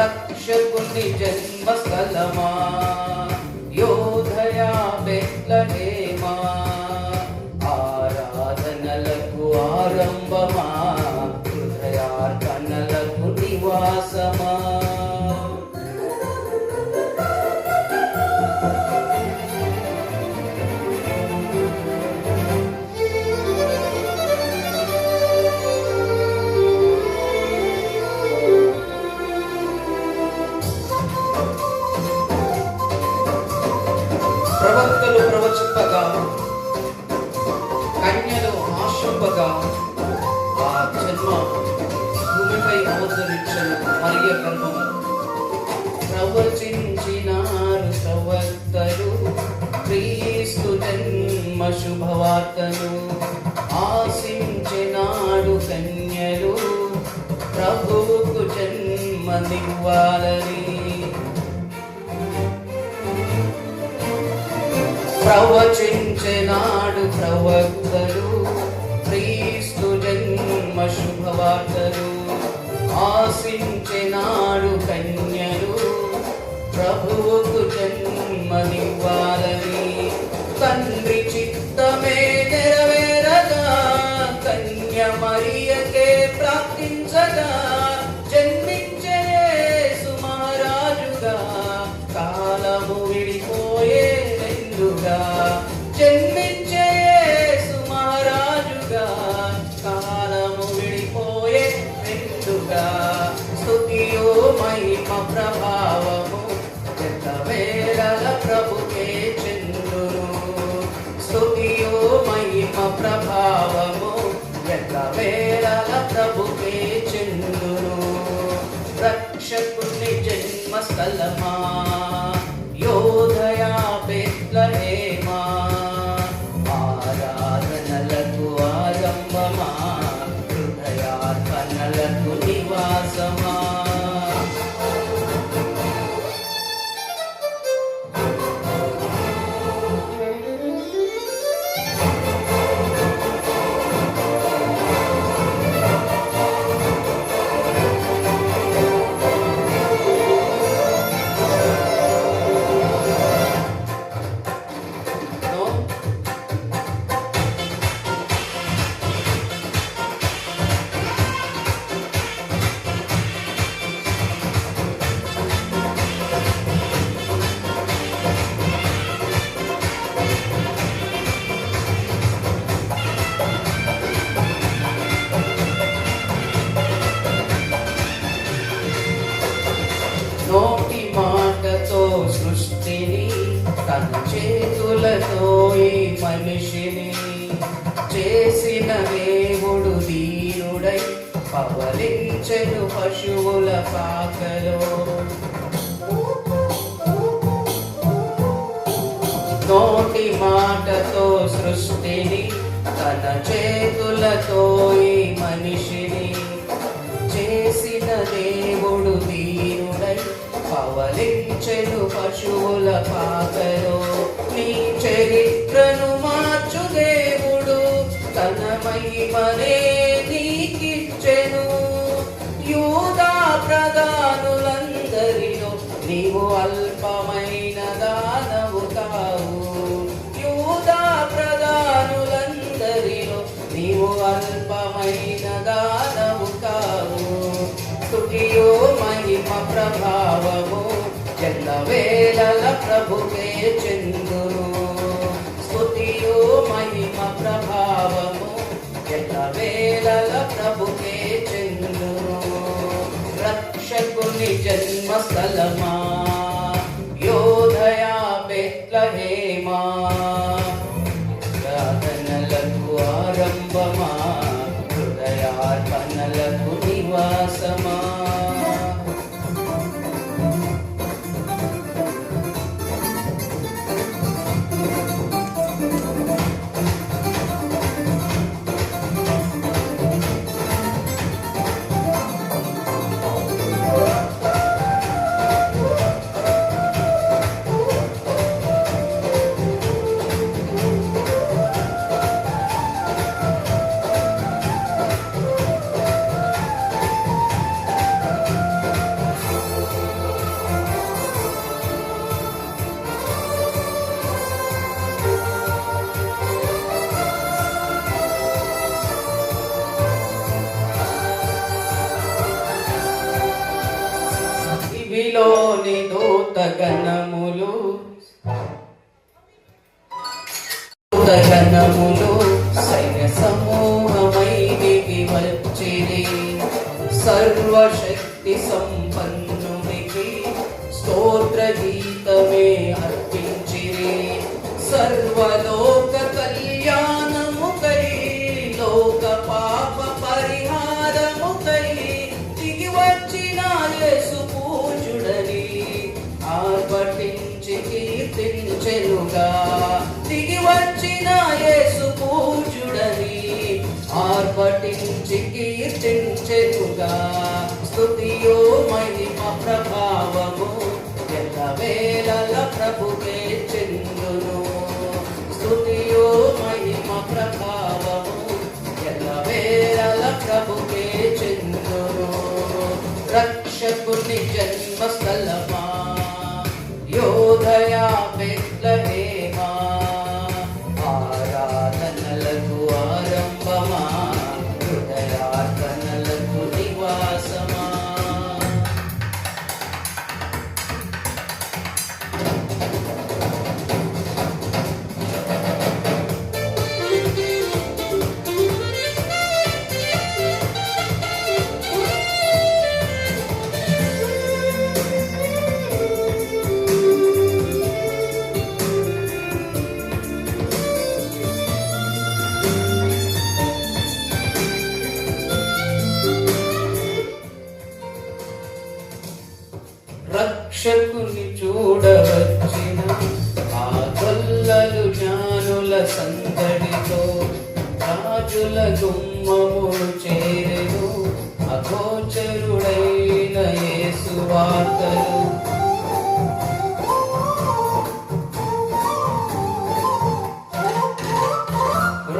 రక్షకుని జన్మస్థలమా? యోధయా అవతరించను మరియ గర్భము ప్రవచించినారు ప్రవక్తలు క్రీస్తు జన్మ శుభవార్తను ఆశించినాడు కన్యలు ప్రభువుకు జన్మ దివ్వాలని ప్రవచించినాడు ప్రవక్తలు ఆశించినాడు కన్యలు ప్రభువుకు జన్మనివ్వాలని ప్రభావము. ఎంత వేళల ప్రభుకే చెందును. స్థుతియో మహిమ ప్రభావము. ఎంత వేళల ప్రభుకే చెందును. రక్షకుని జన్మస్థలమా. చేతులతో ఈ మనిషిని చేసిన దేవుడు దీనుడై పవలించెను పశువుల పాకలో. నోటి మాటతో సృష్టిని తన చేతులతో ఈ మనిషిని చేసిన దేవుడు దీనుడై పవలించెను పశువుల పాకలో. నీ చరిత్రను మార్చు దేవుడు. తన మహిమనే నీకిచ్చెను. యూదా ప్రధానులందరిలో నీవు అల్పమైన దానవు కావు. యూదా ప్రధానులందరిలో నీవు అల్పమైన దానవు కావు. స్తుతియో మహిమ ప్రభావము ఎల్ల వేళల ప్రభుకే చెందును. స్థుతియు మహిమ ప్రభావము. ఎల్ల వేళల ప్రభుకే చెందును. రక్షకుని జన్మస్థలమా. యోధయా బెత్లహేమా. ప్రార్థనలకు ఆరంభమా. హృదయార్పణలకు నివాసమా. గగనములు. గగనములు సైన్య సమూహమై దిగి వచ్చిరి సర్వశక్తి సంపన్నునికి స్తోత్ర గీతమే అర్పించిరి. సర్వలో కీర్తించెనుగా దిగి వచ్చిన యేసు పూజుడని ఆర్పటించి కీర్తించెనుగా. స్థుతియో మహిమ ప్రభావము ఎంత వేళల ప్రభుకే చెందును. స్థుతియో మహిమ ప్రభావము ఎంత వేళల ప్రభుకే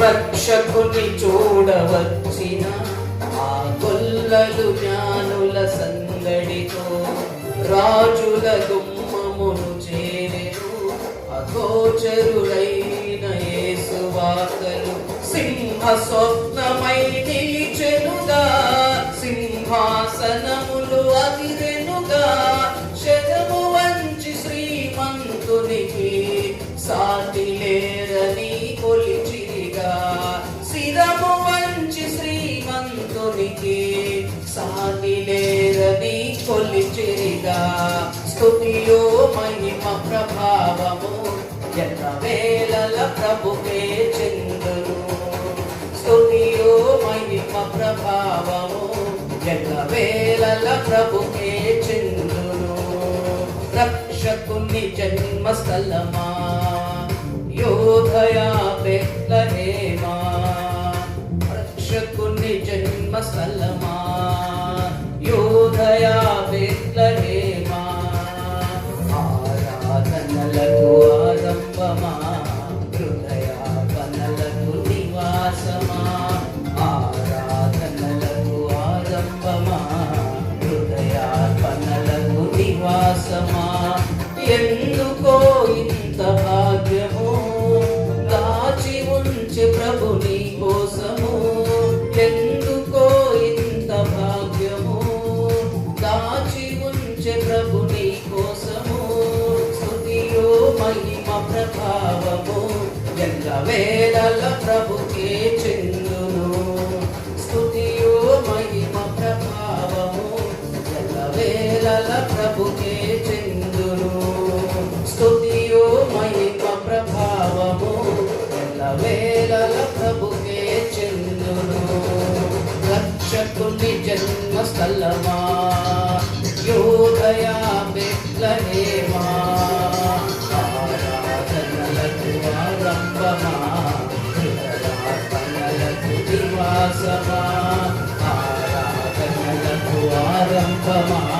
రక్షకుని చూడవచ్చిన ఆ కొల్లలు జ్ఞానుల సందడితో రాజుల గుమ్మమును చేరెను. అగోచరులైన యేసు సింహ స్వప్నమై నిలిచెనుగా శ్రీమంతునికి సాటి లేరని కొలిచిరిగా స్థుతియో మహిమ ప్రభావము ఎల్ల వేళల ప్రభుకే చెందును. స్థుతియో మహిమ ప్రభావము ఎల్ల వేళల ప్రభుకే చెందును. రక్షకుని జన్మస్థలమా? యోధయా వేళల ప్రభుకే చెందును. స్థుతియు మహిమ ప్రభావము. ఎల్ల వేళల ప్రభుకే చెందును. స్తుతియో మహిమ ప్రభావము. ఎల్ల వేళల ప్రభుకే చెందును. రక్షకు రక్షకుని జన్మస్థలమా? యోదయా బెత్లహేమా? ఆరాధనలకు ఆరంభమా